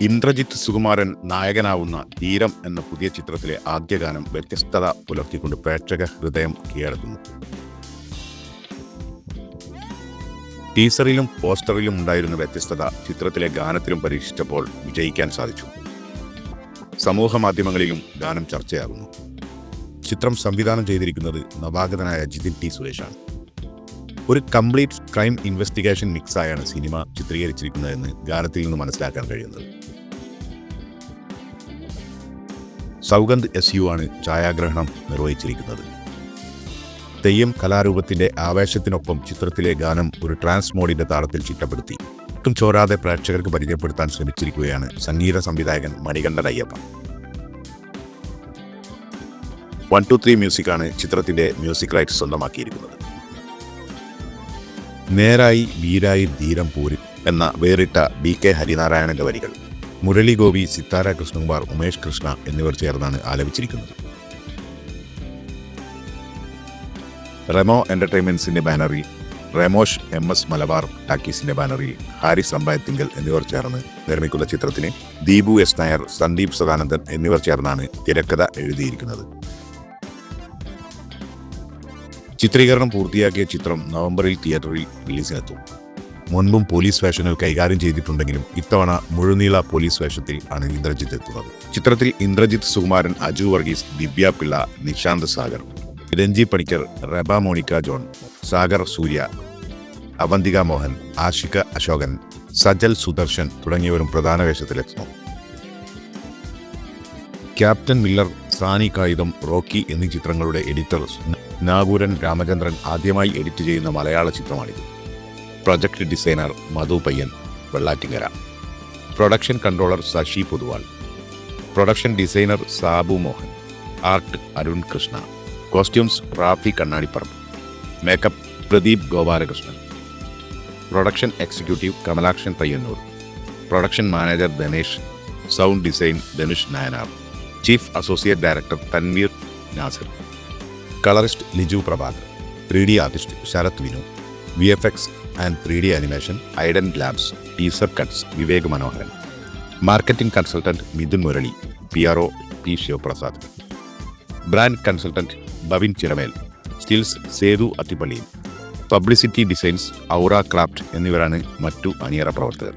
ഇന്ദ്രജിത്ത് സുകുമാരൻ നായകനാവുന്ന തീരം എന്ന പുതിയ ചിത്രത്തിലെ ആദ്യ ഗാനം വ്യത്യസ്തത പുലർത്തിക്കൊണ്ട് പ്രേക്ഷക ഹൃദയം കീഴടക്കുന്നു. ടീസറിലും പോസ്റ്ററിലും ഉണ്ടായിരുന്ന വ്യത്യസ്തത ചിത്രത്തിലെ ഗാനത്തിലും പരീക്ഷിച്ചപ്പോൾ വിജയിക്കാൻ സാധിച്ചു. സമൂഹ മാധ്യമങ്ങളിലും ഗാനം ചർച്ചയാകുന്നു. ചിത്രം സംവിധാനം ചെയ്തിരിക്കുന്നത് നവാഗതനായ ജിതിൻ ടി സുരേഷാണ്. ഒരു കംപ്ലീറ്റ് ക്രൈം ഇൻവെസ്റ്റിഗേഷൻ മിക്സായാണ് സിനിമ ചിത്രീകരിച്ചിരിക്കുന്നതെന്ന് ഗാനത്തിൽ നിന്ന് മനസ്സിലാക്കാൻ കഴിയുന്നത്. സൗഗന്ധ് എസ് യു ആണ് ഛായാഗ്രഹണം നിർവഹിച്ചിരിക്കുന്നത്. തെയ്യം കലാരൂപത്തിന്റെ ആവേശത്തിനൊപ്പം ചിത്രത്തിലെ ഗാനം ഒരു ട്രാൻസ് മോഡിന്റെ താളത്തിൽ ചിട്ടപ്പെടുത്തി. ഒട്ടും ചോരാതെ പ്രേക്ഷകർക്ക് പരിചയപ്പെടുത്താൻ ശ്രമിച്ചിരിക്കുകയാണ് സംഗീത സംവിധായകൻ Manikandan Ayyappa. One two three മ്യൂസിക്കാണ് ചിത്രത്തിന്റെ മ്യൂസിക് റൈറ്റ് സ്വന്തമാക്കിയിരിക്കുന്നത്. നേരായി വീരായി ധീരം പൂരി എന്ന വേറിട്ട ബി കെ ഹരിനാരായണന്റെ വരികൾ. മുരളി ഗോപി സിത്താര കൃഷ്ണകുമാർ ഉമേഷ് കൃഷ്ണ എന്നിവർ ചേർന്നാണ് ആലപിച്ചിരിക്കുന്നത്. റെമോ എന്റർടൈൻമെന്റ്സിന്റെ ബാനറിൽ റെമോഷ് എം എസ് മലബാർ ടാക്കീസിന്റെ ബാനറിൽ ഹാരിസ് അമ്പായത്തിങ്കൽ എന്നിവർ ചേർന്ന് നിർമ്മിക്കുന്ന ചിത്രത്തിന് ദീപു എസ് നായർ സന്ദീപ് സദാനന്ദൻ എന്നിവർ ചേർന്നാണ് തിരക്കഥ എഴുതിയിരിക്കുന്നത്. ചിത്രീകരണം പൂർത്തിയാക്കിയ ചിത്രം നവംബറിൽ തിയേറ്ററിൽ റിലീസിനെത്തും. മുൻപും പോലീസ് വേഷങ്ങൾ കൈകാര്യം ചെയ്തിട്ടുണ്ടെങ്കിലും ഇത്തവണ മുഴുനീള പോലീസ് വേഷത്തിൽ ആണ് ഇന്ദ്രജിത്ത് എത്തുന്നത്. ചിത്രത്തിൽ Indrajith Sukumaran Aju Varghese Divya Pillai Nishanth Sagar Renji Panicker Reba Monica John Sagar Surya Avantika Mohan Ashika Ashokan Sajal Sudarshan തുടങ്ങിയവരും പ്രധാന വേഷത്തിലെത്തുന്നു ക്യാപ്റ്റൻ മില്ലർ സാനി കായികം റോക്കി എന്നീ ചിത്രങ്ങളുടെ എഡിറ്റർ നാഗൂരൻ രാമചന്ദ്രൻ ആദ്യമായി എഡിറ്റ് ചെയ്യുന്ന മലയാള ചിത്രമാണിത്. Project designer Madhu Payyan Vellattingara production controller Sasi Poduval production designer Sabu Mohan art Arun Krishna costumes Rafi Kannadiparamba makeup Pradeep Gopalakrishnan production executive Kamalakshan Payyanur production manager Dhanesh sound design Dhanush Nayanar chief associate director Tanveer Nasir colourist Liju Prabhakar three D artist Sarath Vinu V F X and three D animation Aiden labs teaser cuts Vivek Manoharan. Marketing consultant Mithun Murali P R O P Sivaprasad. Brand consultant Bavin Chiramel stills Sethu അത്തിപ്പള്ളിയും publicity designs ഔറ craft എന്നിവരാണ് മറ്റു അണിയറ പ്രവർത്തകർ.